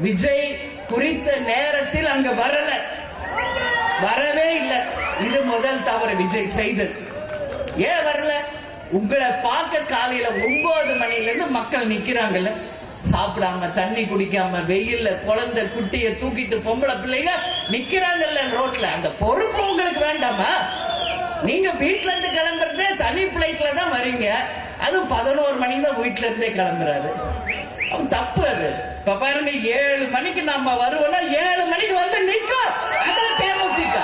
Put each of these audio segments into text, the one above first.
விஜய் குறித்த நேரத்தில் அங்க வரல. வரவே இல்லை. இது முதல் தவறு விஜய் செய்தது. ஏன் வரல? உங்களை பார்க்க காலையில ஒன்பது மணில இருந்து மக்கள் நிக்கிறாங்கல்ல. சாப்பிடாம தண்ணி குடிக்காம வெயில்ல குழந்தை குட்டிய தூக்கிட்டு பொம்பளை பிள்ளைங்க நிக்கிறாங்கல்ல ரோட்ல. அந்த பொறுப்பு உங்களுக்கு வேண்டாமா? நீங்க வீட்டுல இருந்து கிளம்புறதே தனி பிளைட்ல தான் வரீங்க. அதுவும் பதினோரு மணிக்கு தான் வீட்டுல இருந்தே கிளம்புறாரு. இப்ப பாருங்க ஏழு மணிக்கு நம்ம வருவோம்னா ஏழு மணிக்கு வந்து நிக்கும் அதான் தேமுதிக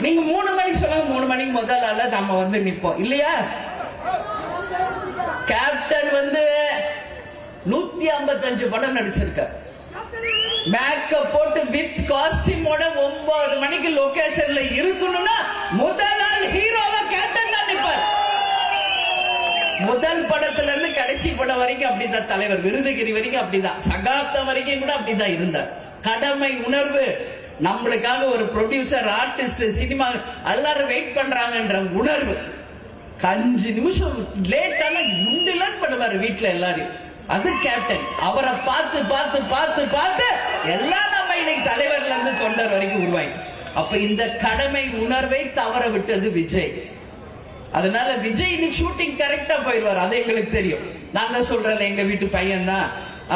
நீங்க மூணு மணி சொல்லுங்க மூணு மணிக்கு முதல் ஆள நம்ம வந்து நிப்போம். இல்லையா? கேப்டன் வந்து நூத்தி ஐம்பத்தஞ்சு படம் நடிச்சிருக்க மேக்கப் போட்டு வித் காஸ்டியூமோட ஒன்பது மணிக்கு லொகேஷன்ல இருக்கணும்னா முதல் ஆள் ஹீரோ முதல் படத்துல இருந்து கடைசி படம் வரைக்கும் அப்படிதான். தலைவர் விருதுகிரி வரைக்கும் அப்படிதான். சகாப்தம் வரைக்கும் கூட அப்படிதான் இருந்தார். கடமை உணர்வு நம்மளுக்காக ஒரு ப்ரொடியூசர் ஆர்டிஸ்ட் சினிமா எல்லாரும் வெயிட் பண்றாங்கன்ற உணர்வு. அஞ்சு நிமிஷம் லேட் ஆனா குண்டுலாம் பண்ணுவாரு வீட்டுல எல்லாரும் அது கேப்டன் அவரை பார்த்து பார்த்து பார்த்து பார்த்து எல்லாம் நம்ம இன்னைக்கு தலைவர்ல இருந்து தொண்டர் வரைக்கும் உருவாயி அப்ப இந்த கடமை உணர்வை தவற விட்டது விஜய். அதனால விஜய் இன்னைக்கு ஷூட்டிங் கரெக்டா போயிடுவார். அது எங்களுக்கு தெரியும். நான் தான் சொல்றேன்ல எங்க வீட்டு பையன் தான்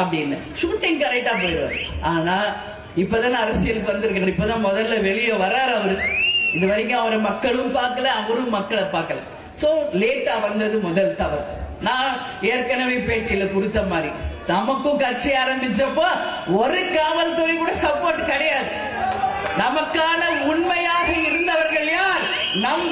அப்படின்னு. ஷூட்டிங் கரெக்டா போயிடுவார். ஆனா இப்பதானே அரசியலுக்கு வந்திருக்கிறார். இப்பதான் முதல்ல வெளியே வர்றாரு அவரு. இது வரைக்கும் அவரை மக்களும் பார்க்கல அவரும் மக்களை பார்க்கல. சோ லேட்டா வந்தது முதல் தவறு. நான் ஏற்கனவே பேட்டியில கொடுத்த மாதிரி நமக்கும் கட்சி ஆரம்பிச்சப்போ ஒரு காவல்துறை கூட சப்போர்ட் கிடையாது. நமக்கான உண்மையாக இருந்தவர்கள் யார்? நம்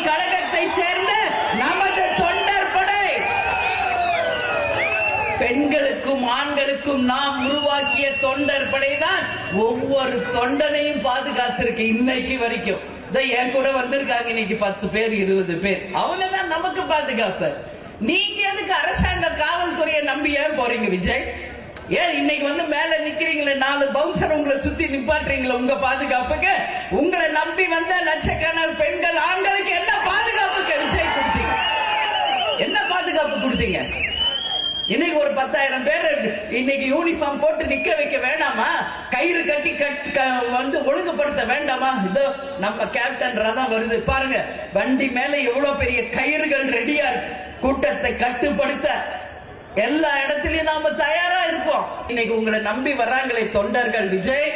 பெண்களுக்கும் ஆண்களுக்கும் நாம் உருவாக்கிய தொண்டர் படைதான் ஒவ்வொரு தொண்டனையும் பாதுகாத்திருக்கு இன்னைக்கு வரைக்கும். என் கூட வந்திருக்காங்க இன்னைக்கு பத்து பேர் இருபது பேர். அவங்க தான் நமக்கு பாதுகாப்பு. நீங்க எதுக்கு அரசாங்க காவல்துறையை நம்பி ஏன் போறீங்க விஜய்? ஏன் இன்னைக்கு வந்து மேல நிக்கிறீங்களே நாலு பவுன்சர் உங்களை சுத்தி நிப்பாட்டுறீங்களே உங்க பாதுகாப்புக்கு? உங்களை நம்பி வந்த லட்சக்கணக்கான பெண்கள் ஆண்களுக்கு என்ன பாதுகாப்புக்கு விஜய் கொடுத்தீங்க? என்ன பாதுகாப்பு கொடுத்தீங்க? இன்னைக்கு ஒரு பத்தாயிரம் பேர் இன்னைக்கு யூனிஃபார்ம் போட்டு நிக்க வைக்க வேண்டாமா கயிறு கட்டி கட் க- வந்து ஒழுங்குபடுத்த வேண்டாமா? இதோ நம்ம கேப்டன் ரதம் வருது. பாருங்க வண்டி மேல எவ்வளவு பெரிய கயிறுகள் ரெடியா இருக்கு. கூட்டத்தை கட்டுப்படுத்த எல்லா இடத்துலயும் நாம தயாரா இருப்போம். இன்னைக்கு உங்களை நம்பி வர்றாங்களே தொண்டர்கள் விஜய்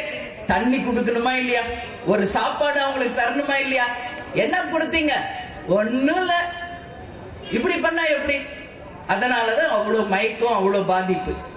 தண்ணி கொடுக்கணுமா இல்லையா? ஒரு சாப்பாடு அவங்களுக்கு தரணுமா இல்லையா? என்ன கொடுத்தீங்க? ஒண்ணும் இல்ல. இப்படி பண்ணா எப்படி? அதனாலதான் அவ்வளவு மயக்கம் அவ்வளவு பாதிப்பு.